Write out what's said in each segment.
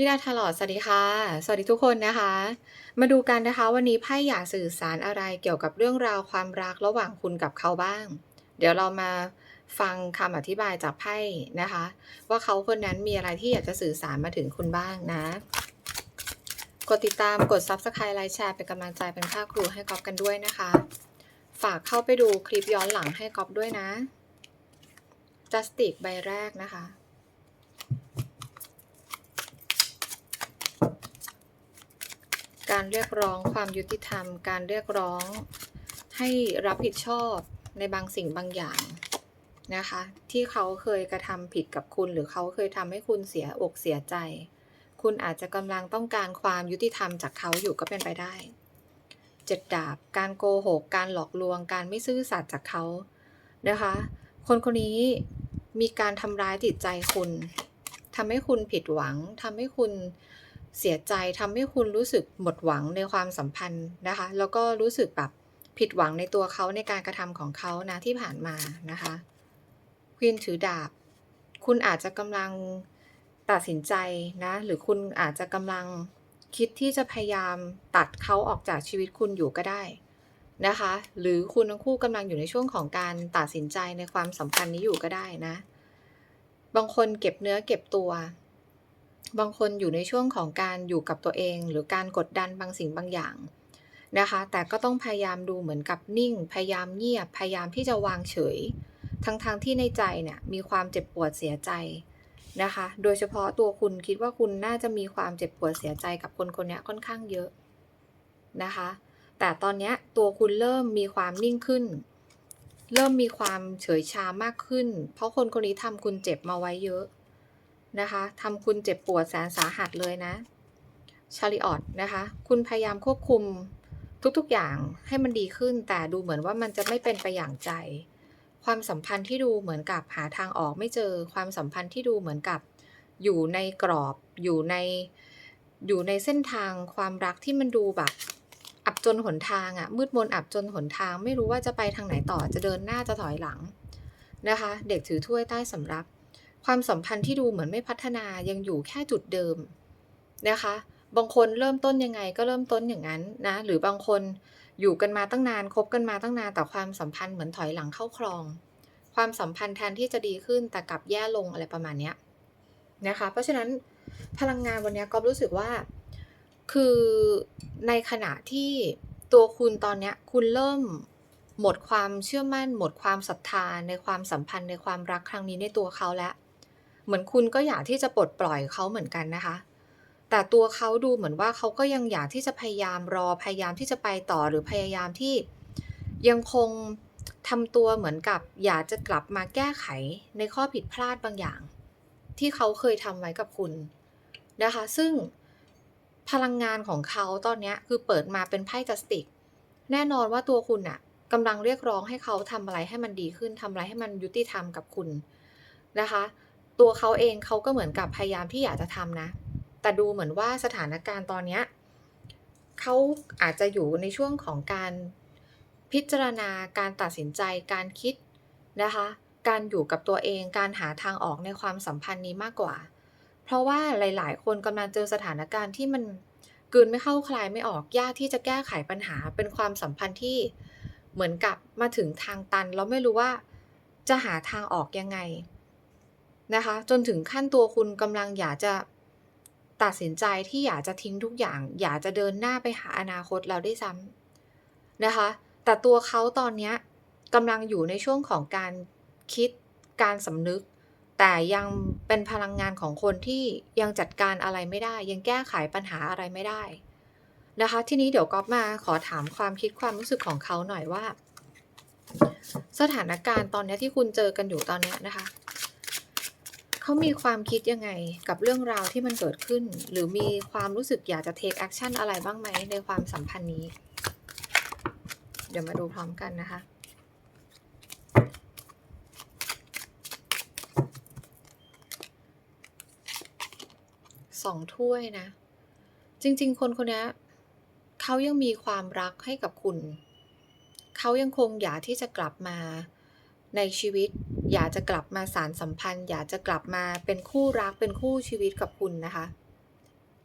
ลีลาทาลอดสวัสดีค่ะ สวัสดีทุกคนนะคะ มาดูกันนะคะ วันนี้ไพ่อยากสื่อสารอะไรเกี่ยวกับเรื่องราวความรักระหว่างคุณกับเขาบ้าง เดี๋ยวเรามาฟังคำอธิบายจากไพ่นะคะ ว่าเขาคนนั้นมีอะไรที่อยากจะสื่อสารมาถึงคุณบ้างนะ กดติดตามกด Subscribe ไลค์แชร์เป็นกำลังใจเป็นค่าครูให้ก๊อฟกันด้วยนะคะ ฝากเข้าไปดูคลิปย้อนหลังให้ก๊อฟด้วยนะ Justice ใบแรกนะคะ การเรียกร้องความยุติธรรม การเรียกร้องให้รับผิดชอบในบางสิ่งบางอย่างนะคะ ที่เขาเคยกระทำผิดกับคุณ หรือเขาเคยทำให้คุณเสียอกเสียใจ คุณอาจจะกำลังต้องการความยุติธรรมจากเขาอยู่ก็เป็นไปได้เจ็ดดาบ การโกหก การหลอกลวง การไม่ซื่อสัตย์จากเขานะคะ คนคนนี้มีการทำร้ายจิตใจคุณทำให้คุณผิดหวังทำให้คุณ เสียใจทำให้คุณรู้สึกหมดหวังในความสัมพันธ์นะคะ แล้วก็รู้สึกแบบผิดหวังในตัวเขาในการกระทำของเขานะที่ผ่านมานะคะควีนถือดาบ คุณอาจจะกำลังตัดสินใจนะหรือคุณอาจจะกำลังคิดที่จะพยายามตัดเขาออกจากชีวิตคุณอยู่ก็ได้นะคะ หรือคุณทั้งคู่กำลังอยู่ในช่วงของการตัดสินใจในความสัมพันธ์นี้อยู่ก็ได้นะ บางคนเก็บเนื้อเก็บตัว บางคนอยู่ในช่วงของการอยู่กับตัวเอง หรือการกดดันบางสิ่งบางอย่างนะคะ แต่ก็ต้องพยายามดูเหมือนกับนิ่ง พยายามเงียบ พยายามที่จะวางเฉย ทั้งๆทที่ในใจเนี่ยมีความเจ็บปวดเสียใจนะคะ โดยเฉพาะตัวคุณคิดว่าคุณน่าจะมีความเจ็บปวดเสียใจกับคนคนนี้ค่อนข้างเยอะนะคะ แต่ตอนนี้ตัวคุณเริ่มมีความนิ่งขึ้น เริ่มมีความเฉยชามากขึ้น เพราะคนคนนี้ทำคุณเจ็บมาไว้เยอะ นะคะทำคุณเจ็บปวดแสนสาหัสเลยนะชาริออตนะคะ คุณพยายามควบคุมทุกๆอย่างให้มันดีขึ้น แต่ดูเหมือนว่ามันจะไม่เป็นไปอย่างใจ ความสัมพันธ์ที่ดูเหมือนกับหาทางออกไม่เจอ ความสัมพันธ์ที่ดูเหมือนกับอยู่ในกรอบ อยู่ใน อยู่ในเส้นทางความรักที่มันดูแบบ อับจนหนทางอะมืดมนอับจนหนทาง ไม่รู้ว่าจะไปทางไหนต่อ จะเดินหน้าจะถอยหลังนะคะ เด็กถือถ้วยใต้สำรับ ความสัมพันธ์ที่ดูเหมือนไม่พัฒนายังอยู่แค่จุดเดิมนะคะ บางคนเริ่มต้นยังไงก็เริ่มต้นอย่างนั้นนะ หรือบางคนอยู่กันมาตั้งนานคบกันมาตั้งนานแต่ความสัมพันธ์เหมือนถอยหลังเข้าคลอง ความสัมพันธ์แทนที่จะดีขึ้นแต่กลับแย่ลงอะไรประมาณนี้นะคะ เพราะฉะนั้นพลังงานวันนี้ก็รู้สึกว่า คือในขณะที่ตัวคุณตอนนี้คุณเริ่มหมดความเชื่อมั่น หมดความศรัทธาในความสัมพันธ์ในความรักครั้งนี้ในตัวเขาแล้ว เหมือนคุณก็อยากที่จะปลดปล่อยเขาเหมือนกันนะคะ แต่ตัวเขาดูเหมือนว่าเขาก็ยังอยากที่จะพยายามรอพยายามที่จะไปต่อหรือพยายามที่ยังคงทำตัวเหมือนกับอยากจะกลับมาแก้ไขในข้อผิดพลาดบางอย่าง ที่เขาเคยทำไว้กับคุณนะคะ ซึ่งพลังงานของเขาตอนนี้คือเปิดมาเป็นไพ่จัสติก แน่นอนว่าตัวคุณอะกำลังเรียกร้องให้เขาทำอะไรให้มันดีขึ้นทำอะไรให้มันยุติธรรมกับคุณนะคะ ตัวเขาเองเขาก็เหมือนกับพยายามที่อยากจะทำนะ แต่ดูเหมือนว่าสถานการณ์ตอนนี้เขาอาจจะอยู่ในช่วงของการพิจารณาการตัดสินใจการคิดนะคะ การอยู่กับตัวเองการหาทางออกในความสัมพันธ์นี้มากกว่า เพราะว่าหลาย ๆ คนกำลังเจอสถานการณ์ที่มันกืนไม่เข้าคลายไม่ออกยากที่จะแก้ไขปัญหาเป็นความสัมพันธ์ที่เหมือนกับมาถึงทางตัน แล้วไม่รู้ว่าจะหาทางออกยังไง นะคะ จนถึงขั้นตัวคุณกำลังอยากจะตัดสินใจที่อยากจะทิ้งทุกอย่าง อยากจะเดินหน้าไปหาอนาคตแล้วได้ซ้ำนะคะ แต่ตัวเขาตอนนี้กำลังอยู่ในช่วงของการคิดการสำนึก แต่ยังเป็นพลังงานของคนที่ยังจัดการอะไรไม่ได้ ยังแก้ไขปัญหาอะไรไม่ได้นะคะ ทีนี้เดี๋ยวก๊อฟมาขอถามความคิดความรู้สึกของเขาหน่อยว่า สถานการณ์ตอนนี้ที่คุณเจอกันอยู่ตอนนี้นะคะ เขามีความคิดยังไงกับเรื่องราวที่มันเกิดขึ้น หรือมีความรู้สึกอยากจะ take action อะไรบ้างไหมในความสัมพันธ์นี้ เดี๋ยวมาดูพร้อมกันนะคะสองถ้วยนะ จริง ๆ คนคนนี้เขายังมีความรักให้กับคุณ เขายังคงอยากที่จะกลับมา ในชีวิต อยากจะกลับมาสารสัมพันธ์ อยากจะกลับมาเป็นคู่รักเป็นคู่ชีวิตกับคุณนะคะ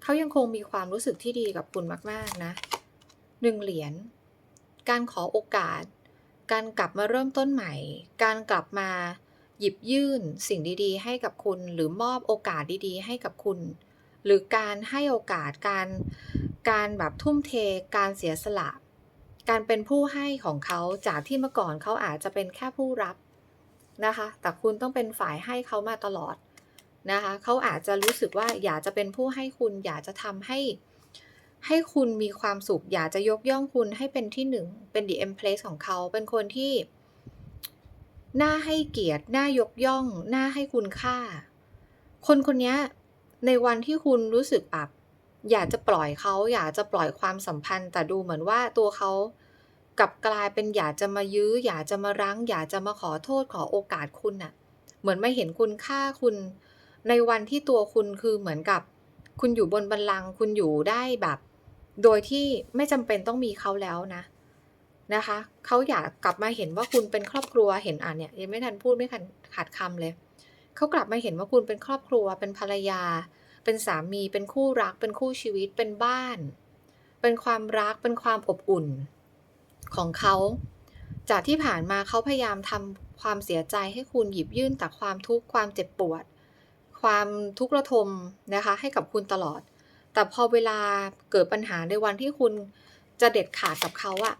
เขายังคงมีความรู้สึกที่ดีกับคุณมากๆนะ1เหรียญการขอโอกาส การกลับมาเริ่มต้นใหม่ การกลับมาหยิบยื่นสิ่งดีๆ ให้กับคุณ หรือมอบโอกาสดีๆ ให้กับคุณ หรือการให้โอกาสการการแบบทุ่มเทการเสียสละ การเป็นผู้ให้ของเขาจากที่เมื่อก่อนเขาอาจจะเป็นแค่ผู้รับนะคะ แต่คุณต้องเป็นฝ่ายให้เขามาตลอดนะคะ เขาอาจจะรู้สึกว่าอยากจะเป็นผู้ให้คุณ อยากจะทำให้ ให้คุณมีความสุข อยากจะยกย่องคุณให้เป็นที่1เป็น The Empress ของเขา เป็นคนที่ น่าให้เกียรติ น่ายกย่อง น่าให้คุณค่า คนคนนี้ในวันที่คุณรู้สึกแบบ อยากจะปล่อยเขาอยากจะปล่อยความสัมพันธ์ แต่ดูเหมือนว่าตัวเขากลับกลายเป็นอยากจะมายื้อ อยากจะมารั้ง อยากจะมาขอโทษขอโอกาสคุณน่ะ เหมือนไมาเห็นคุณค่าคุณ ในวันที่ตัวคุณคือเหมือนกับ คุณอยู่บนบัลลังคุณอยู่ได้แบบ โดยที่ไม่จำเป็นต้องมีเขาแล้วนะนะคะเขาอยากกลับมาเห็นว่าคุณเป็นครอบครัวเห็นอ่าเนี่ยยังไม่ทันพูดไม่ทันขาดคำเลยเขากลับมาเห็นว่าคุณเป็นครอบครัวเป็นภรรยา เป็นสามี เป็นคู่รัก เป็นคู่ชีวิต เป็นบ้าน เป็นความรัก เป็นความอบอุ่นของเขา จากที่ผ่านมาเขาพยายามทำความเสียใจให้คุณหยิบยื่นแต่ความทุกข์ความเจ็บปวด ความทุกข์ระทมนะคะให้กับคุณตลอด แต่พอเวลาเกิดปัญหาในวันที่คุณจะเด็ดขาดกับเขาอะ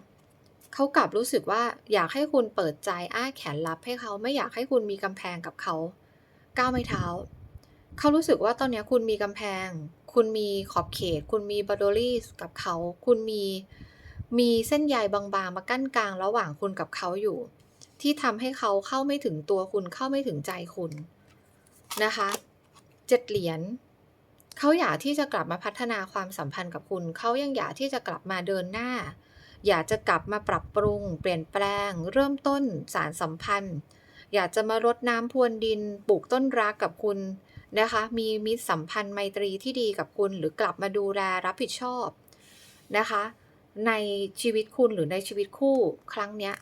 เขากลับรู้สึกว่าอยากให้คุณเปิดใจอ้าแขนรับให้เขาไม่อยากให้คุณมีกำแพงกับเขาก้าวไม้เท้า เขารู้สึกว่าตอนนี้คุณมีกำแพง คุณมีขอบเขต คุณมี boundaries กับเขา คุณมีมีเส้นใยบางๆ มากั้นกลางระหว่างคุณกับเขาอยู่ ที่ทำให้เขาเข้าไม่ถึงตัวคุณเข้าไม่ถึงใจคุณนะคะ7เหรียญเขาอยากที่จะกลับมาพัฒนาความสัมพันธ์กับคุณ เขายังอยากที่จะกลับมาเดินหน้า อยากจะกลับมาปรับปรุง เปลี่ยนแปลง เริ่มต้นสานสัมพันธ์ อยากจะมารดน้ำพรวนดิน ปลูกต้นรักกับคุณ นะคะ มีมิตรสัมพันธ์ไมตรีที่ดีกับคุณ หรือกลับมาดูแลรับผิดชอบนะคะ ในชีวิตคุณหรือในชีวิตคู่ครั้งเนี้ย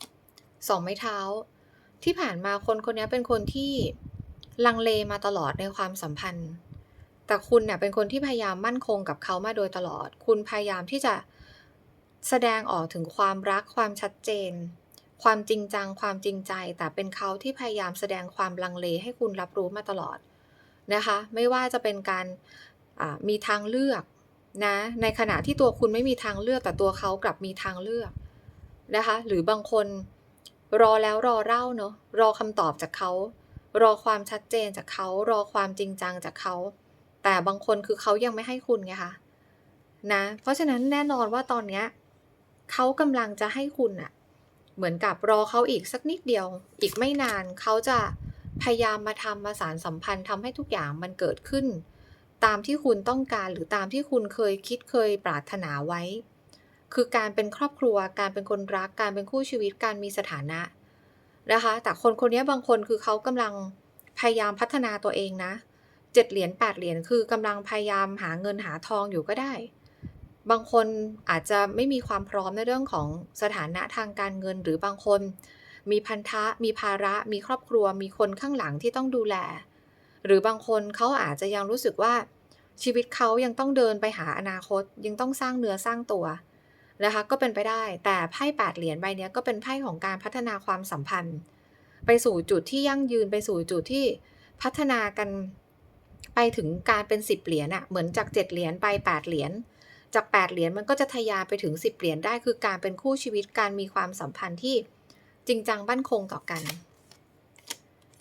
2ไม้เท้า ที่ผ่านมาคนคนนี้เป็นคนที่ลังเลมาตลอดในความสัมพันธ์ แต่คุณน่ะเป็นคนที่พยายามมั่นคงกับเขามาโดยตลอด คุณพยายามที่จะแสดงออกถึงความรักความชัดเจน ความจริงจังความจริงใจ แต่เป็นเขาที่พยายามแสดงความลังเลให้คุณรับรู้มาตลอดนะคะ ไม่ว่าจะเป็นการมีทางเลือกนะในขณะที่ตัวคุณไม่มีทางเลือกแต่ตัวเขากลับมีทางเลือกนะคะ หรือบางคนรอแล้วรอเล่าเนาะรอคำตอบจากเขารอความชัดเจนจากเขารอความจริงจังจากเขา แต่บางคนคือเขายังไม่ให้คุณไงคะนะเพราะฉะนั้นแน่นอนว่าตอนเนี้ยเขากำลังจะให้คุณน่ะ เหมือนกับรอเขาอีกสักนิดเดียว อีกไม่นานเขาจะพยายามมาทำมาสานสัมพันธ์ทำให้ทุกอย่างมันเกิดขึ้น ตามที่คุณต้องการหรือตามที่คุณเคยคิดเคยปรารถนาไว้ คือการเป็นครอบครัว การเป็นคนรัก การเป็นคู่ชีวิต การมีสถานะนะคะ แต่คนคนนี้บางคนคือเขากำลังพยายามพัฒนาตัวเองนะ7เหรียญ8เหรียญคือกำลังพยายามหาเงินหาทองอยู่ก็ได้ บางคนอาจจะไม่มีความพร้อมในเรื่องของสถานะทางการเงิน หรือบางคน มีพันธะ มีภาระ มีครอบครัว มีคนข้างหลังที่ต้องดูแล หรือบางคนเขาอาจจะยังรู้สึกว่าชีวิตเขายังต้องเดินไปหาอนาคต ยังต้องสร้างเนื้อสร้างตัวนะคะก็เป็นไปได้แต่ไพ่8เหรียญใบเนี้ยก็เป็นไพ่ของการพัฒนาความสัมพันธ์ ไปสู่จุดที่ยั่งยืนไปสู่จุดที่พัฒนากันไปถึงการเป็น10เหรียญอะเหมือนจาก7เหรียญไป8เหรียญ จาก 8 เหรียญมันก็จะทะยานไปถึง 10 เหรียญได้คือการเป็นคู่ชีวิตการมีความสัมพันธ์ที่จริงจังมั่นคงต่อกัน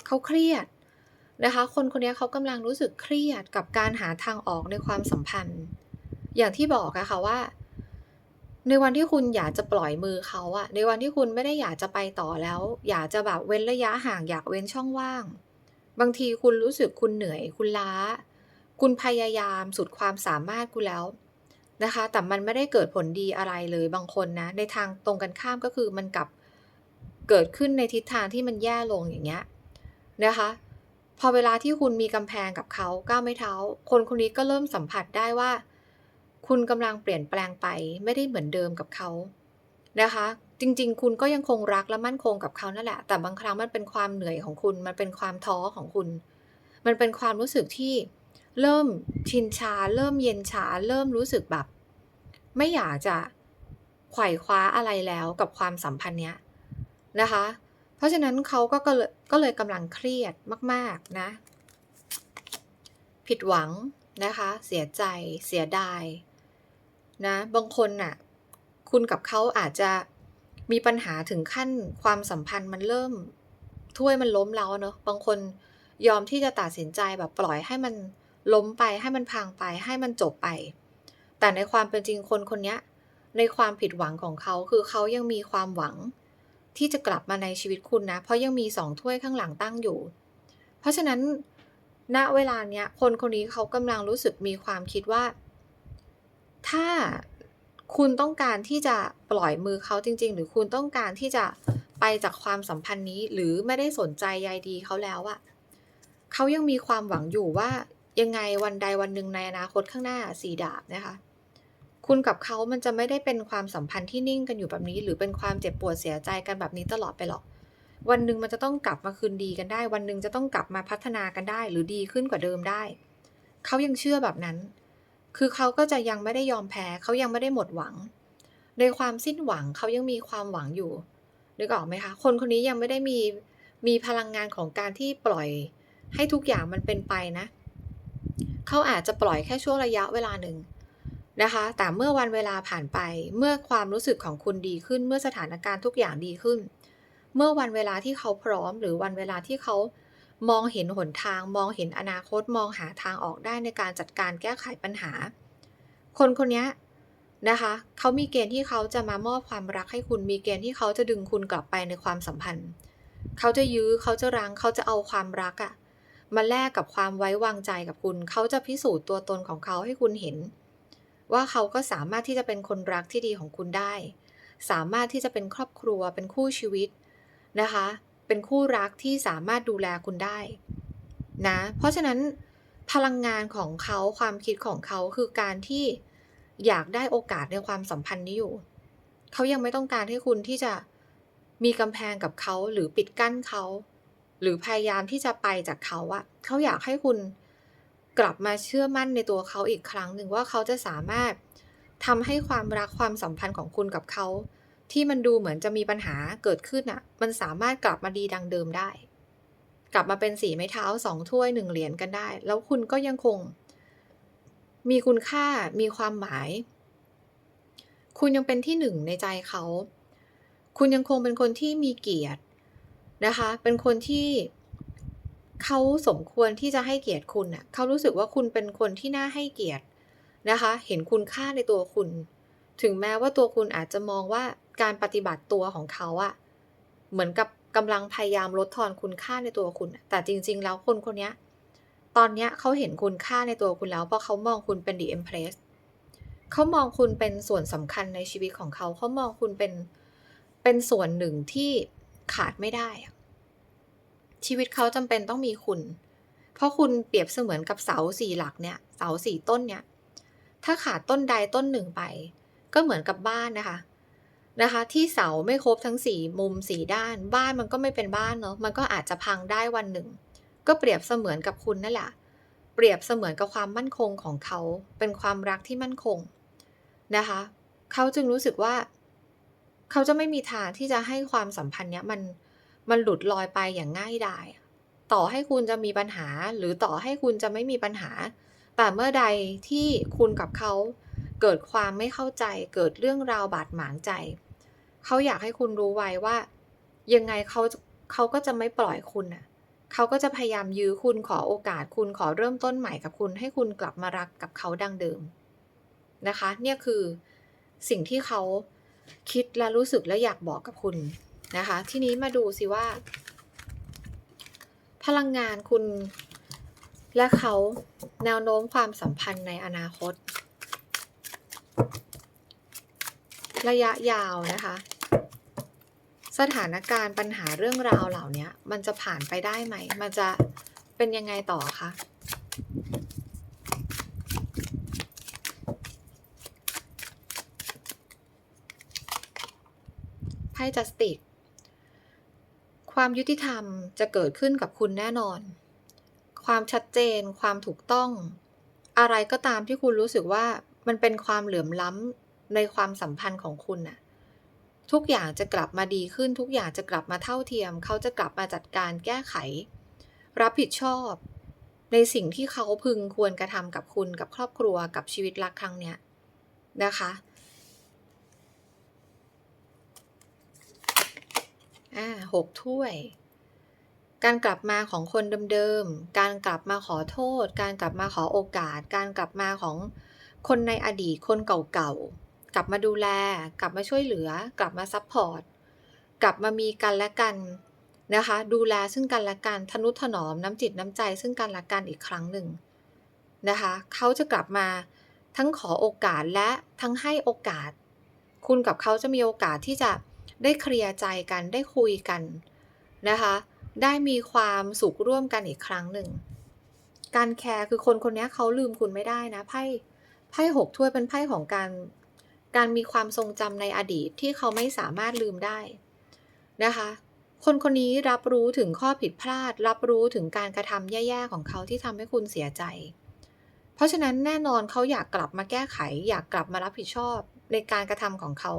เขาเครียดนะคะ คนคนนี้เขากำลังรู้สึกเครียดกับการหาทางออกในความสัมพันธ์ อย่างที่บอกอะค่ะว่า ในวันที่คุณอยากจะปล่อยมือเขาอะในวันที่คุณไม่ได้อยากจะไปต่อแล้ว อยากจะแบบเว้นระยะห่างอยากเว้นช่องว่าง บางทีคุณรู้สึกคุณเหนื่อย คุณล้า คุณพยายามสุดความสามารถคุณแล้ว นะคะ แต่มันไม่ได้เกิดผลดีอะไรเลยบางคนนะ ในทางตรงกันข้ามก็คือมันกลับเกิดขึ้นในทิศทางที่มันแย่ลงอย่างเงี้ยนะคะ พอเวลาที่คุณมีกำแพงกับเขาก้าวไม้เท้า คนคนนี้ก็เริ่มสัมผัสได้ว่า คุณกำลังเปลี่ยนแปลงไปไม่ได้เหมือนเดิมกับเขานะคะ จริง ๆ คุณก็ยังคงรักและมั่นคงกับเขานั่นแหละ แต่บางครั้งมันเป็นความเหนื่อยของคุณ มันเป็นความท้อของคุณ มันเป็นความรู้สึกที่ เริ่มชินชา เริ่มเย็นชา เริ่มรู้สึกแบบ ไม่อยากจะไขว่คว้าอะไรแล้วกับความสัมพันธ์เนี้ยนะคะ เพราะฉะนั้นเขาก็ก็เลยก็เลยกำลังเครียดมาก ๆ นะ ผิดหวังนะคะ เสียใจ เสียดายนะ บางคนน่ะ คุณกับเขาอาจจะมีปัญหาถึงขั้นความสัมพันธ์มันเริ่มถ้วยมันล้มแล้วเนาะบางคนยอมที่จะตัดสินใจแบบปล่อยให้มัน ล้มไปให้มันพังไปให้มันจบไป แต่ในความเป็นจริงคนคนนี้ในความผิดหวังของเขาคือเขายังมีความหวัง ที่จะกลับมาในชีวิตคุณนะ เพราะยังมี2ถ้วยข้างหลังตั้งอยู่ เพราะฉะนั้นณเวลาเนี้ยคนคนนี้เขากำลังรู้สึกมีความคิดว่า ถ้าคุณต้องการที่จะปล่อยมือเขาจริง ๆ หรือคุณต้องการที่จะไปจากความสัมพันธ์นี้หรือไม่ได้สนใจใยดีเขาแล้วอะเขายังมีความหวังอยู่ว่า ยังไงวันใดวันหนึ่งในอนาคตข้างหน้า4ดาบนะคะ คุณกับเขามันจะไม่ได้เป็นความสัมพันธ์ที่นิ่งกันอยู่แบบนี้ หรือเป็นความเจ็บปวดเสียใจกันแบบนี้ตลอดไปหรอก วันหนึ่งมันจะต้องกลับมาคืนดีกันได้ วันหนึ่งจะต้องกลับมาพัฒนากันได้ หรือดีขึ้นกว่าเดิมได้ เขายังเชื่อแบบนั้น คือเขาก็จะยังไม่ได้ยอมแพ้เขายังไม่ได้หมดหวัง ในความสิ้นหวังเขายังมีความหวังอยู่นึกออกไหมคะคนคนนี้ยังไม่ได้มีมีพลังงานของการที่ปล่อยให้ทุกอย่างมันเป็นไปนะ เขาอาจจะปล่อยแค่ช่วงระยะเวลาหนึ่งนะคะ แต่เมื่อวันเวลาผ่านไป เมื่อความรู้สึกของคุณดีขึ้น เมื่อสถานการณ์ทุกอย่างดีขึ้น เมื่อวันเวลาที่เขาพร้อม หรือวันเวลาที่เขามองเห็นหนทาง มองเห็นอนาคต มองหาทางออกได้ในการจัดการแก้ไขปัญหา คนคนนี้นะคะ เขามีเกณฑ์ที่เขาจะมามอบความรักให้คุณ มีเกณฑ์ที่เขาจะดึงคุณกลับไปในความสัมพันธ์ เขาจะยื้อ เขาจะรัง เขาจะเอาความรักอะ มาแลกกับความไว้วางใจกับคุณ เขาจะพิสูจน์ตัวตนของเขาให้คุณเห็น ว่าเขาก็สามารถที่จะเป็นคนรักที่ดีของคุณได้ สามารถที่จะเป็นครอบครัวเป็นคู่ชีวิตนะคะ เป็นคู่รักที่สามารถดูแลคุณได้นะเพราะฉะนั้นพลังงานของเขาความคิดของเขาคือการที่อยากได้โอกาสในความสัมพันธ์นี้อยู่ เขายังไม่ต้องการให้คุณที่จะมีกำแพงกับเขาหรือปิดกั้นเขา หรือพยายามที่จะไปจากเขาอะเขาอยากให้คุณกลับมาเชื่อมั่นในตัวเขาอีกครั้งหนึ่งว่าเขาจะสามารถทำให้ความรักความสัมพันธ์ของคุณกับเขา ที่มันดูเหมือนจะมีปัญหาเกิดขึ้นอะมันสามารถกลับมาดีดังเดิมได้ กลับมาเป็นสีไม้เท้าสองถ้วยหนึ่งเหรียญกันได้ แล้วคุณก็ยังคง มีคุณค่ามีความหมาย คุณยังเป็นที่หนึ่งในใจเขา คุณยังคงเป็นคนที่มีเกียรติ นะคะ เป็นคนที่เขาสมควรที่จะให้เกียรติคุณน่ะเขารู้สึกว่าคุณเป็นคนที่น่าให้เกียรตินะคะ เห็นคุณค่าในตัวคุณ ถึงแม้ว่าตัวคุณอาจจะมองว่าการปฏิบัติตัวของเขาอะเหมือนกับกำลังพยายามลดทอนคุณค่าในตัวคุณ แต่จริง ๆ แล้วคนคนนี้ตอนนี้เขาเห็นคุณค่าในตัวคุณแล้ว เพราะเขามองคุณเป็น The Empress เขามองคุณเป็นส่วนสำคัญในชีวิตของเขา เขามองคุณเป็นเป็นส่วนหนึ่งที่ ขาดไม่ได้ ชีวิตเขาจำเป็นต้องมีคุณ เพราะคุณเปรียบเสมือนกับเสาสี่หลักเนี่ย เสาสี่ต้นเนี่ย ถ้าขาดต้นใดต้นหนึ่งไป ก็เหมือนกับบ้านนะคะ นะคะ ที่เสาไม่ครบทั้งสี่มุมสี่ด้าน บ้านมันก็ไม่เป็นบ้านเนาะ มันก็อาจจะพังได้วันหนึ่ง ก็เปรียบเสมือนกับคุณนั่นแหละเปรียบเสมือนกับความมั่นคงของเขา เป็นความรักที่มั่นคงนะคะ เขาจึงรู้สึกว่า เขาจะไม่มีทางที่จะให้ความสัมพันธ์เนี้ยมันมันหลุดลอยไปอย่างง่ายดายต่อให้คุณจะมีปัญหา หรือต่อให้คุณจะไม่มีปัญหา แต่เมื่อใดที่คุณกับเขาเกิดความไม่เข้าใจ เกิดเรื่องราวบาดหมางใจ เขาอยากให้คุณรู้ไว้ว่า ยังไงเขาเขาก็จะไม่ปล่อยคุณน่ะเขาก็จะพยายามยื้อคุณขอโอกาสคุณขอเริ่มต้นใหม่กับคุณ ให้คุณกลับมารักกับเขาดังเดิมนะคะ เนี่ยคือสิ่งที่เขา คิดและรู้สึกและอยากบอกกับคุณนะคะ ทีนี้มาดูสิว่า พลังงานคุณ และเขาแนวโน้มความสัมพันธ์ในอนาคต ระยะยาวนะคะ สถานการณ์ปัญหาเรื่องราวเหล่านี้มันจะผ่านไปได้ไหม มันจะเป็นยังไงต่อคะ ไพ่จัสติกความยุติธรรมจะเกิดขึ้นกับคุณแน่นอน ความชัดเจน ความถูกต้อง อะไรก็ตามที่คุณรู้สึกว่ามันเป็นความเหลื่อมล้ำในความสัมพันธ์ของคุณน่ะ ทุกอย่างจะกลับมาดีขึ้น ทุกอย่างจะกลับมาเท่าเทียม เขาจะกลับมาจัดการแก้ไข รับผิดชอบ ในสิ่งที่เขาพึงควรกระทำกับคุณ กับครอบครัว กับชีวิตรักครั้งเนี้ยนะคะ อา6ถ้วย การกลับมาของคนเดิมๆ การกลับมาขอโทษ การกลับมาขอโอกาส การกลับมาของคนในอดีต คนเก่าๆ กลับมาดูแล กลับมาช่วยเหลือ กลับมาซัปพอร์ต กลับมามีกันและกันนะคะ ดูแลซึ่งกันและกัน ทนุถนอมน้ำจิตน้ำใจ ซึ่งกันและกันอีกครั้งหนึ่งนะคะ เขาจะกลับมาทั้งขอโอกาสและทั้งให้โอกาส คุณกับเขาจะมีโอกาสที่จะ ได้เคลียร์ใจกันได้คุยกันนะคะ ได้มีความสุขร่วมกันอีกครั้งหนึ่ง การแคร์คือคนคนนี้เขาลืมคุณไม่ได้นะไพ่ไพ่6ถ้วยเป็นไพ่ของการการมีความทรงจำในอดีตที่เขาไม่สามารถลืมได้นะคะ คนคนนี้รับรู้ถึงข้อผิดพลาด รับรู้ถึงการกระทำแย่ๆของเขาที่ทำให้คุณเสียใจ เพราะฉะนั้นแน่นอนเขาอยากกลับมาแก้ไข อยากกลับมารับผิดชอบในการกระทำของเขา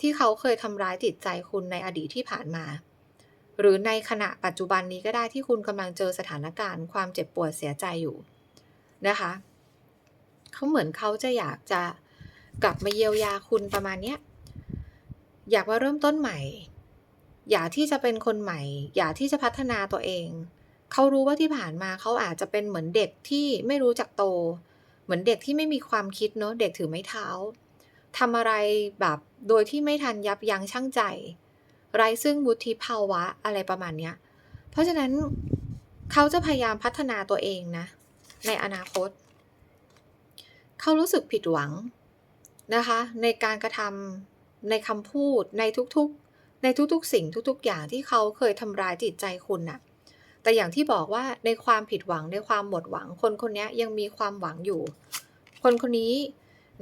ที่เขาเคยทำร้ายจิตใจคุณในอดีตที่ผ่านมา หรือในขณะปัจจุบันนี้ก็ได้ที่คุณกำลังเจอสถานการณ์ความเจ็บปวดเสียใจอยู่นะคะเขาเหมือนเขาจะอยากจะกลับมาเยียวยาคุณประมาณเนี้ยอยากมาเริ่มต้นใหม่ อยากที่จะเป็นคนใหม่ อยากที่จะพัฒนาตัวเอง เขารู้ว่าที่ผ่านมาเขาอาจจะเป็นเหมือนเด็กที่ไม่รู้จักโต เหมือนเด็กที่ไม่มีความคิดเนาะเด็กถือไม้เท้า ทำอะไรแบบโดยที่ไม่ทันยับยั้งชั่งใจ ไร้ซึ่งวุฒิภาวะอะไรประมาณเนี้ย เพราะฉะนั้นเขาจะพยายามพัฒนาตัวเองนะ ในอนาคต เขารู้สึกผิดหวังนะคะ ในการกระทำในคำพูดในทุกๆ ในทุกๆ สิ่งทุกๆ อย่างที่เขาเคยทำร้ายจิตใจคุณน่ะแต่อย่างที่บอกว่าในความผิดหวังในความหมดหวัง คนคนนี้ยังมีความหวังอยู่ คนคนนี้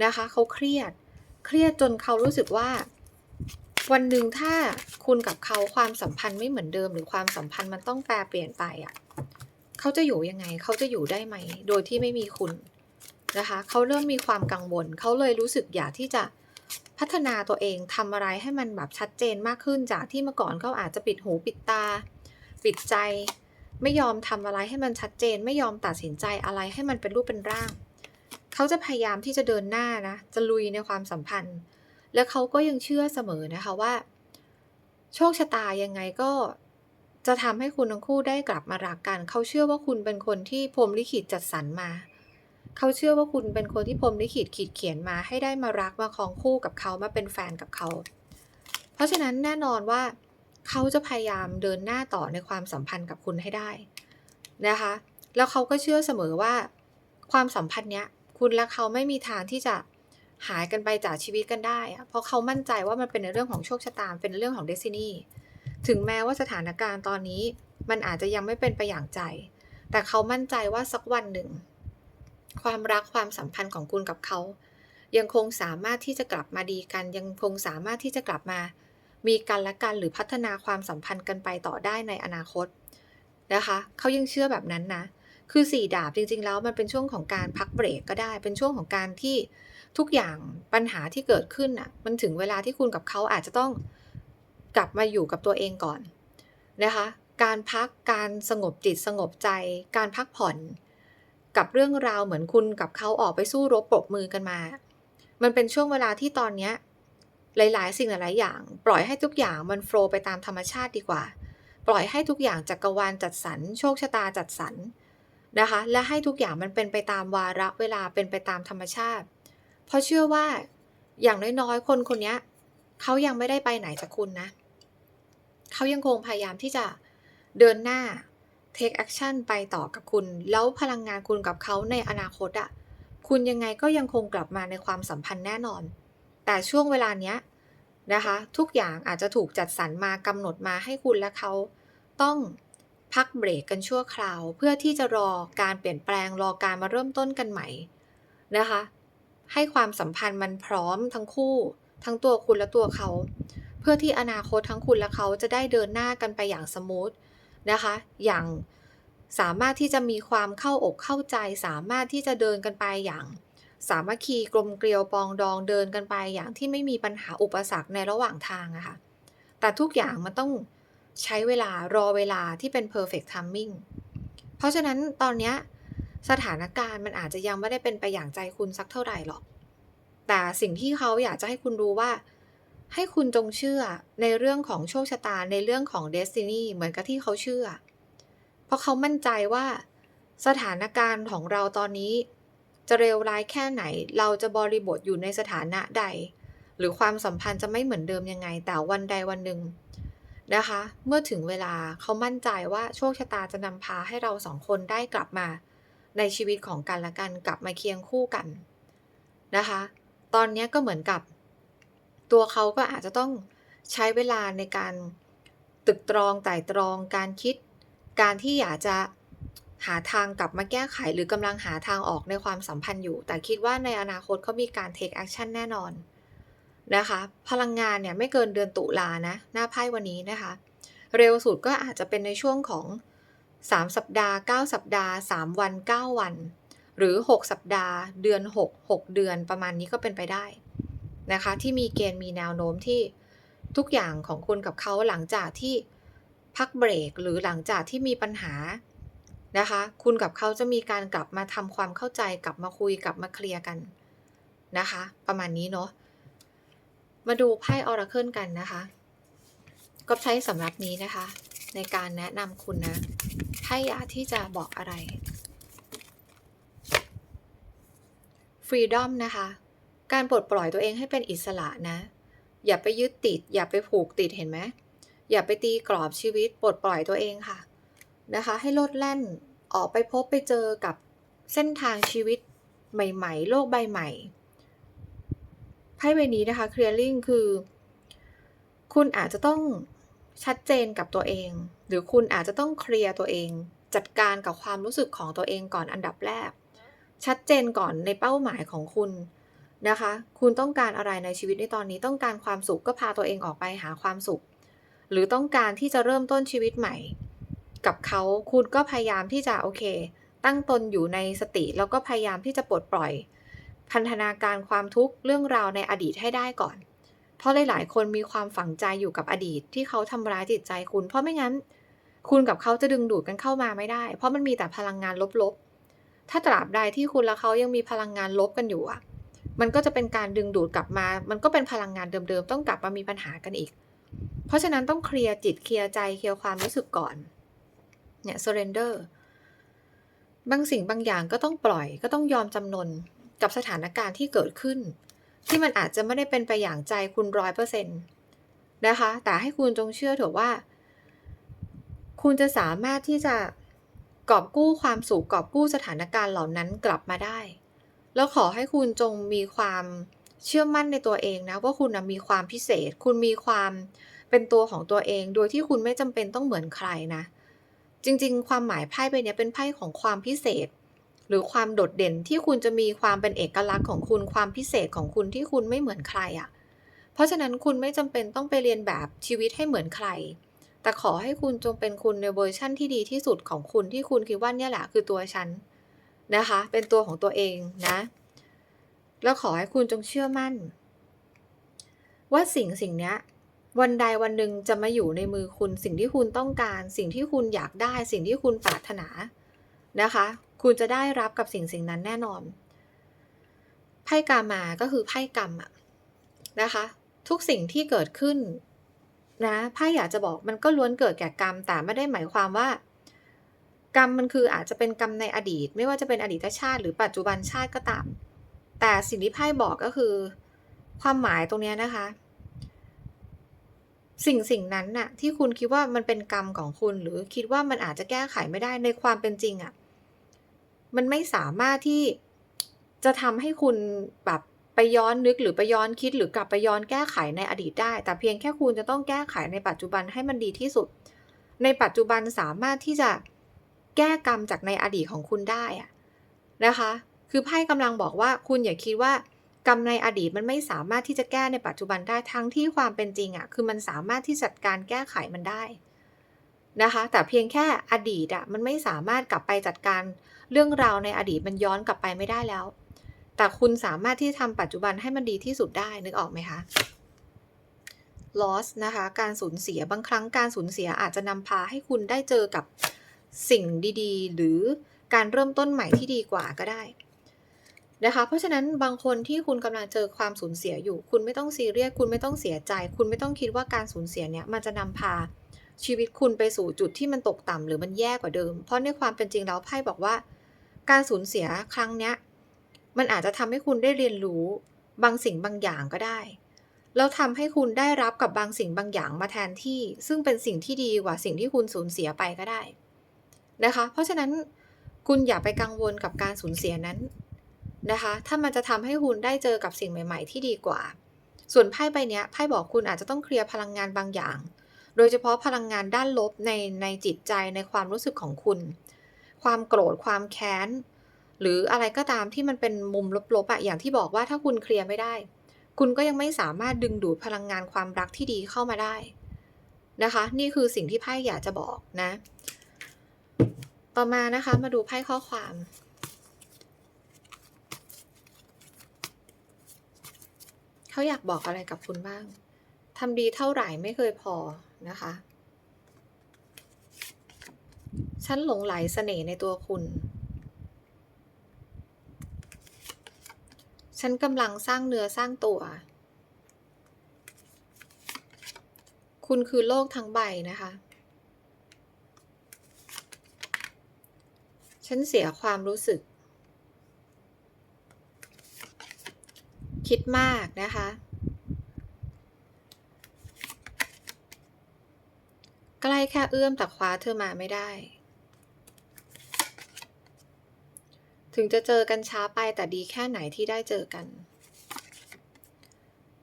นะคะเขาเครียด เครียดจนเขารู้สึกว่า วันหนึ่งถ้าคุณกับเขาความสัมพันธ์ไม่เหมือนเดิม หรือความสัมพันธ์มันต้องแปรเปลี่ยนไปอะเขาจะอยู่ยังไงเขาจะอยู่ได้ไหม โดยที่ไม่มีคุณนะคะเขาเริ่มมีความกังวลเขาเลยรู้สึกอยากที่จะพัฒนาตัวเองทำอะไรให้มันแบบชัดเจนมากขึ้นจากที่เมื่อก่อนเขาอาจจะปิดหูปิดตา ปิดใจ ไม่ยอมทำอะไรให้มันชัดเจน ไม่ยอมตัดสินใจอะไรให้มันเป็นรูปเป็นร่าง เขาจะพยายามที่จะเดินหน้านะ จะลุยในความสัมพันธ์ และเขาก็ยังเชื่อเสมอนะคะว่า โชคชะตายังไงก็จะทำให้คุณทั้งคู่ได้กลับมารักกัน เขาเชื่อว่าคุณเป็นคนที่พรมลิขิตจัดสรรมา เขาเชื่อว่าคุณเป็นคนที่พรมลิขิตขีดเขียนมา ให้ได้มารักมาครองคู่กับเขามาเป็นแฟนกับเขา เพราะฉะนั้นแน่นอนว่า เขาจะพยายามเดินหน้าต่อในความสัมพันธ์กับคุณให้ได้นะคะ แล้วเขาก็เชื่อเสมอว่า ความสัมพันธ์เนี้ย คุณและเขาไม่มีทางที่จะหายกันไปจากชีวิตกันได้เพราะเขามั่นใจว่ามันเป็นในเรื่องของโชคชะตาเป็นเรื่องของเดซินีถึงแม้ว่าสถานการณ์ตอนนี้มันอาจจะยังไม่เป็นไปอย่างใจ แต่เขามั่นใจว่าสักวันหนึ่ง ความรักความสัมพันธ์ของคุณกับเขา ยังคงสามารถที่จะกลับมาดีกัน ยังคงสามารถที่จะกลับมา มีกันและกันหรือพัฒนาความสัมพันธ์กันไปต่อได้ในอนาคตนะคะ เขายังเชื่อแบบนั้นนะ คือสี่ดาบจริง ๆ แล้วมันเป็นช่วงของการพักเบรกก็ได้ เป็นช่วงของการที่ทุกอย่างปัญหาที่เกิดขึ้นอะ มันถึงเวลาที่คุณกับเขาอาจจะต้องกลับมาอยู่กับตัวเองก่อนนะคะ การพักการสงบจิตสงบใจ การพักผ่อน กับเรื่องราวเหมือนคุณกับเขาออกไปสู้รบปรบมือกันมา มันเป็นช่วงเวลาที่ตอนเนี้ยหลายๆ สิ่งหลายๆอย่าง ปล่อยให้ทุกอย่างมันโฟล์ไปตามธรรมชาติดีกว่า ปล่อยให้ทุกอย่างจักรวาลจัดสรรโชคชะตาจัดสรร นะคะ และให้ทุกอย่างมันเป็นไปตามวาระเวลาเป็นไปตามธรรมชาติ เพราะเชื่อว่าอย่างน้อยๆ คนคนนี้เขายังไม่ได้ไปไหนจากคุณนะ เขายังคงพยายามที่จะเดินหน้า take action ไปต่อกับคุณ แล้วพลังงานคุณกับเขาในอนาคตอะคุณยังไงก็ยังคงกลับมาในความสัมพันธ์แน่นอน แต่ช่วงเวลาเนี้ยนะคะ ทุกอย่างอาจจะถูกจัดสรรมากำหนดมาให้คุณและเขาต้อง พักเบรกกันชั่วคราว เพื่อที่จะรอการเปลี่ยนแปลงรอการมาเริ่มต้นกันใหม่นะคะ ให้ความสัมพันธ์มันพร้อมทั้งคู่ ทั้งตัวคุณและตัวเขา เพื่อที่อนาคตทั้งคุณและเขาจะได้เดินหน้ากันไปอย่างสมูทนะคะ อย่างสามารถที่จะมีความเข้าอกเข้าใจ สามารถที่จะเดินกันไปอย่าง สามัคคีกลมเกลียวปองดองเดินกันไปอย่างที่ไม่มีปัญหาอุปสรรคในระหว่างทางอะค่ะแต่ทุกอย่างมันต้อง ใช้เวลารอเวลาที่เป็น perfect timing เพราะฉะนั้นตอนนี้สถานการณ์มันอาจจะยังไม่ได้เป็นไปอย่างใจคุณสักเท่าไหร่หรอก แต่สิ่งที่เขาอยากจะให้คุณรู้ว่า ให้คุณจงเชื่อในเรื่องของโชคชะตาในเรื่องของ destiny เหมือนกับที่เขาเชื่อ เพราะเขามั่นใจว่าสถานการณ์ของเราตอนนี้ จะเลวร้ายแค่ไหน เราจะบริบทอยู่ในสถานะใด หรือความสัมพันธ์จะไม่เหมือนเดิมยังไง แต่วันใดวันหนึ่ง นะคะ เมื่อถึงเวลาเขามั่นใจว่าโชคชะตาจะนำพาให้เราสองคนได้กลับมา ในชีวิตของกันและกันกลับมาเคียงคู่กันนะคะ ตอนนี้ก็เหมือนกับ ตัวเขาก็อาจจะต้องใช้เวลาในการตึกตรองไต่ตรองการคิด การที่อยากจะหาทางกลับมาแก้ไขหรือกำลังหาทางออกในความสัมพันธ์อยู่ แต่คิดว่าในอนาคตเขามีการ take action แน่นอน นะคะ พลังงานเนี่ยไม่เกินเดือนตุลานะ หน้าไพ่วันนี้นะคะ เร็วสุดก็อาจจะเป็นในช่วงของ 3 สัปดาห์ 9 สัปดาห์ 3 วัน 9 วัน หรือ 6 สัปดาห์ เดือน 6 6 เดือนประมาณนี้ก็เป็นไปได้นะคะ ที่มีเกณฑ์มีแนวโน้มที่ทุกอย่างของคุณกับเขาหลังจากที่พักเบรกหรือหลังจากที่มีปัญหานะคะ คุณกับเขาจะมีการกลับมาทำความเข้าใจกลับมาคุยกลับมาเคลียร์กันนะคะ ประมาณนี้เนาะ มาดูไพ่ออราเคิลกันนะคะก็ใช้สำหรับนี้นะคะ ในการแนะนำคุณนะไพ่อยากที่จะบอกอะไร freedom นะคะ การปลดปล่อยตัวเองให้เป็นอิสระนะ อย่าไปยึดติด อย่าไปผูกติดเห็นไหมอย่าไปตีกรอบชีวิตปลดปล่อยตัวเองค่ะนะคะ ให้โลดแล่นออกไปพบไปเจอกับเส้นทางชีวิตใหม่ ๆ โลกใบใหม่ ไพ่ใบนี้นะคะ clearing คือ คุณอาจจะต้องชัดเจนกับตัวเอง หรือคุณอาจจะต้องเคลียร์ตัวเอง จัดการกับความรู้สึกของตัวเองก่อนอันดับแรก ชัดเจนก่อนในเป้าหมายของคุณนะคะ คุณต้องการอะไรในชีวิตในตอนนี้ต้องการความสุขก็พาตัวเองออกไปหาความสุข หรือต้องการที่จะเริ่มต้นชีวิตใหม่ กับเขาคุณก็พยายามที่จะโอเค ตั้งตนอยู่ในสติแล้วก็พยายามที่จะปลดปล่อย พันธนาการความทุกข์เรื่องราวในอดีตให้ได้ก่อน เพราะหลายๆ คนมีความฝังใจอยู่กับอดีตที่เขาทำร้ายจิตใจคุณ เพราะไม่งั้น คุณกับเขาจะดึงดูดกันเข้ามาไม่ได้ เพราะมันมีแต่พลังงานลบๆ ถ้าตราบใดที่คุณและเขายังมีพลังงานลบกันอยู่อะมันก็จะเป็นการดึงดูดกลับมา มันก็เป็นพลังงานเดิมๆ ต้องกลับมามีปัญหากันอีก เพราะฉะนั้นต้องเคลียร์จิตเคลียร์ใจเคลียร์ความรู้สึกก่อน เนี่ย surrender บางสิ่งบางอย่างก็ต้องปล่อยก็ต้องยอมจำนน กับสถานการณ์ที่เกิดขึ้น ที่มันอาจจะไม่ได้เป็นไปอย่างใจคุณร้อยเปอร์เซ็นต์นะคะ แต่ให้คุณจงเชื่อเถอะว่า คุณจะสามารถที่จะกอบกู้ความสุขกอบกู้สถานการณ์เหล่านั้นกลับมาได้ แล้วขอให้คุณจงมีความเชื่อมั่นในตัวเองนะว่าคุณมีความพิเศษ คุณมีความเป็นตัวของตัวเอง โดยที่คุณไม่จำเป็นต้องเหมือนใครนะ จริง ๆ ความหมายไพ่ใบนี้เป็นไพ่ของความพิเศษ หรือความโดดเด่นที่คุณจะมีความเป็นเอกลักษณ์ของคุณความพิเศษของคุณที่คุณไม่เหมือนใครอะ่ะ เพราะฉะนั้นคุณไม่จำเป็นต้องไปเรียนแบบชีวิตให้เหมือนใคร แต่ขอให้คุณจงเป็นคุณในเวอร์ชั่นที่ดีที่สุดของคุณที่คุณคิดว่าเนี่ยแหละคือตัวฉันนะคะ เป็นตัวของตัวเองนะ แล้วขอให้คุณจงเชื่อมั่น ว่าสิ่งสิ่งนี้วันใดวันหนึ่งจะมาอยู่ในมือคุณสิ่งที่คุณต้องการ สิ่งที่คุณอยากได้ สิ่งที่คุณปรารถนานะคะ คุณจะได้รับกับสิ่งสิ่งนั้นแน่นอนไพ่กามาก็คือไพ่กรรมอะนะคะ ทุกสิ่งที่เกิดขึ้นนะไพ่อยากจะบอกมันก็ล้วนเกิดแก่กรรม แต่ไม่ได้หมายความว่า กรรมมันคืออาจจะเป็นกรรมในอดีต ไม่ว่าจะเป็นอดีตชาติ หรือปัจจุบันชาติก็ตาม แต่สิ่งที่ไพ่บอกก็คือ ความหมายตรงนี้นะคะ สิ่งสิ่งนั้นน่ะที่คุณคิดว่ามันเป็นกรรมของคุณ หรือคิดว่ามันอาจจะแก้ไขไม่ได้ในความเป็นจริงอะ่ะ มันไม่สามารถที่จะทำให้คุณแบบไปย้อนนึกหรือไปย้อนคิดหรือกลับไปย้อนแก้ไขในอดีตได้ แต่เพียงแค่คุณจะต้องแก้ไขในปัจจุบันให้มันดีที่สุด ในปัจจุบันสามารถที่จะแก้กรรมจากในอดีตของคุณได้อะนะคะ คือไพ่กำลังบอกว่าคุณอย่าคิดว่ากรรมในอดีตมันไม่สามารถที่จะแก้ในปัจจุบันได้ทั้งที่ความเป็นจริงอะคือมันสามารถที่จัดการแก้ไขมันได้นะคะ แต่เพียงแค่อดีตอะมันไม่สามารถกลับไปจัดการ เรื่องราวในอดีตมันย้อนกลับไปไม่ได้แล้ว แต่คุณสามารถที่ทำปัจจุบันให้มันดีที่สุดได้นึกออกไหมคะ loss นะคะการสูญเสียบางครั้งการสูญเสียอาจจะนำพาให้คุณได้เจอกับสิ่งดีๆ หรือการเริ่มต้นใหม่ที่ดีกว่าก็ได้นะคะเพราะฉะนั้นบางคนที่คุณกำลังเจอความสูญเสียอยู่ คุณไม่ต้องซีเรียสคุณไม่ต้องเสียใจ คุณไม่ต้องคิดว่าการสูญเสียเนี่ยมันจะนำพาชีวิตคุณไปสู่จุดที่มันตกต่ำหรือมันแย่กว่าเดิม เพราะในความเป็นจริงแล้วไพ่บอกว่า การสูญเสียครั้งเนี้ยมันอาจจะทำให้คุณได้เรียนรู้บางสิ่งบางอย่างก็ได้ แล้วทำให้คุณได้รับกับบางสิ่งบางอย่างมาแทนที่ ซึ่งเป็นสิ่งที่ดีกว่าสิ่งที่คุณสูญเสียไปก็ได้นะคะ เพราะฉะนั้นคุณอย่าไปกังวลกับการสูญเสียนั้นนะคะ ถ้ามันจะทำให้คุณได้เจอกับสิ่งใหม่ ๆ ที่ดีกว่า ส่วนไพ่ใบนี้ไพ่บอกคุณอาจจะต้องเคลียร์พลังงานบางอย่าง โดยเฉพาะพลังงานด้านลบในในจิตใจในความรู้สึกของคุณ ความโกรธความแค้น หรืออะไรก็ตามที่มันเป็นมุมลบๆอะอย่างที่บอกว่าถ้าคุณเคลียร์ไม่ได้ คุณก็ยังไม่สามารถดึงดูดพลังงานความรักที่ดีเข้ามาได้นะคะ นี่คือสิ่งที่ไพ่อยากจะบอกนะ ต่อมานะคะมาดูไพ่ข้อความเขาอยากบอกอะไรกับคุณบ้างทำดีเท่าไหร่ไม่เคยพอนะคะ ฉันหลงไหลเสน่ห์ในตัวคุณ ฉันกำลังสร้างเนื้อสร้างตัว คุณคือโลกทั้งใบนะคะ ฉันเสียความรู้สึก คิดมากนะคะใกล้แค่เอื้อมแต่คว้าเธอมาไม่ได้ ถึงจะเจอกันช้าไปแต่ดีแค่ไหนที่ได้เจอกัน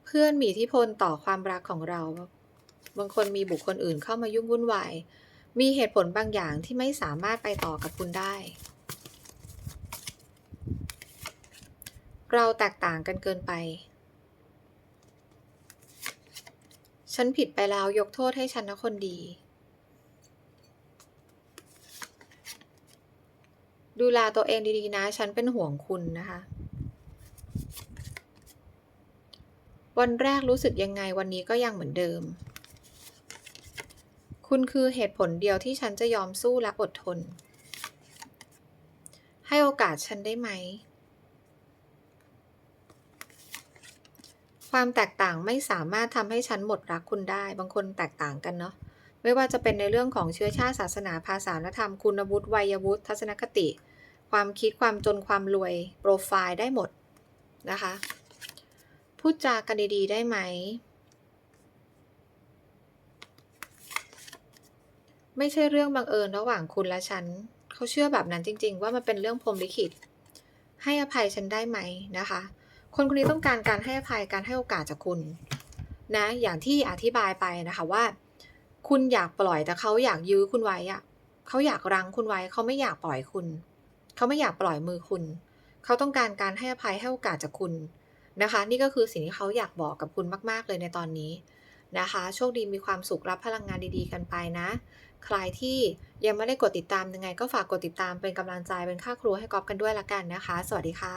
เพื่อนมีอิทธิพลต่อความรักของเรา บางคนมีบุคคลอื่นเข้ามายุ่งวุ่นวาย มีเหตุผลบางอย่างที่ไม่สามารถไปต่อกับคุณได้ เราแตกต่างกันเกินไป ฉันผิดไปแล้วยกโทษให้ฉันนะคนดี ดูแลตัวเองดีๆนะ ฉันเป็นห่วงคุณนะคะ วันแรกรู้สึกยังไงวันนี้ก็ยังเหมือนเดิม คุณคือเหตุผลเดียวที่ฉันจะยอมสู้และอดทน ให้โอกาสฉันได้ไหม ความแตกต่างไม่สามารถทำให้ฉันหมดรักคุณได้ บางคนแตกต่างกันเนาะ ไม่ว่าจะเป็นในเรื่องของเชื้อชาติศาสนาภาษาและธรรมคุณวุฒิวัยวุฒิทัศนคติ ความคิดความจนความรวยโปรไฟล์ได้หมดนะคะพูดจากันดีๆ ได้ไหม ไม่ใช่เรื่องบังเอิญระหว่างคุณและฉันเขาเชื่อแบบนั้นจริง ๆ ว่ามันเป็นเรื่องพรมลิขิต ให้อภัยฉันได้ไหมนะคะ คนคนนี้ต้องการการให้อภัยการให้โอกาสจากคุณนะอย่างที่อธิบายไปนะคะว่า คุณอยากปล่อยแต่เขาอยากยื้อคุณไว้อะเขาอยากรั้งคุณไว้ เขาไม่อยากปล่อยคุณ เขาไม่อยากปล่อยมือคุณ เขาต้องการการให้อภัยให้โอกาสจากคุณนะคะ นี่ก็คือสิ่งที่เขาอยากบอกกับคุณมาก ๆ เลยในตอนนี้นะคะ โชคดีมีความสุขรับพลังงานดีๆ กันไปนะ ใครที่ยังไม่ได้กดติดตามยังไง ก็ฝากกดติดตามเป็นกำลังใจเป็นค่าครูให้กอบกันด้วยละกันนะคะ สวัสดีค่ะ